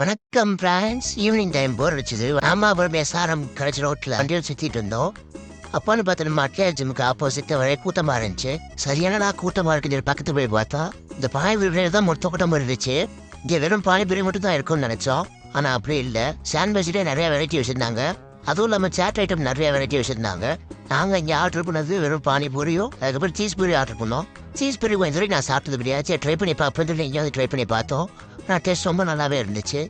வணக்கம் France evening time போர் அடிச்சது. அம்மா அப்புறம் சாரம் கடைச்சி ரோட்டில் வண்டியில் சுற்றிட்டு இருந்தோம். அப்பான்னு பார்த்து நம்ம அட்லையா ஜிம்முக்கு ஆப்போசிட் வரைய கூட்டமாக இருந்துச்சு. சரியானடா கூட்டமாக இருக்குது பக்கத்து போய் பார்த்தா. இந்த பானிபூரி தான் மொத்த கூட்டம் இருந்துச்சு. இங்கே வெறும் பானிபூரி மட்டும் தான் இருக்கும்னு நினச்சோம். ஆனால் அப்படி இல்லை. சாண்ட்விச்சிலே நிறைய வெரைட்டி வச்சுருந்தாங்க. அதுவும் இல்லாமல் சேட் ஐட்டம் நிறைய வெரைட்டி வச்சுருந்தாங்க. நாங்கள் இங்கே ஆர்டர் பண்ணது வெறும் பானிபூரியும் அதுக்கப்புறம் சீஸ் பூரி ஆர்டர் பண்ணோம். சீஸ் பூரி கொஞ்சம் வரைக்கும் நான் சாப்பிட்டது கிடையாது ட்ரை பண்ணி பார்ப்போம் சொல்லி எங்கேயாவது ட்ரை பண்ணி பார்த்தோம். நான் டேஸ்ட் ரொம்ப நல்லாவே இருந்துச்சு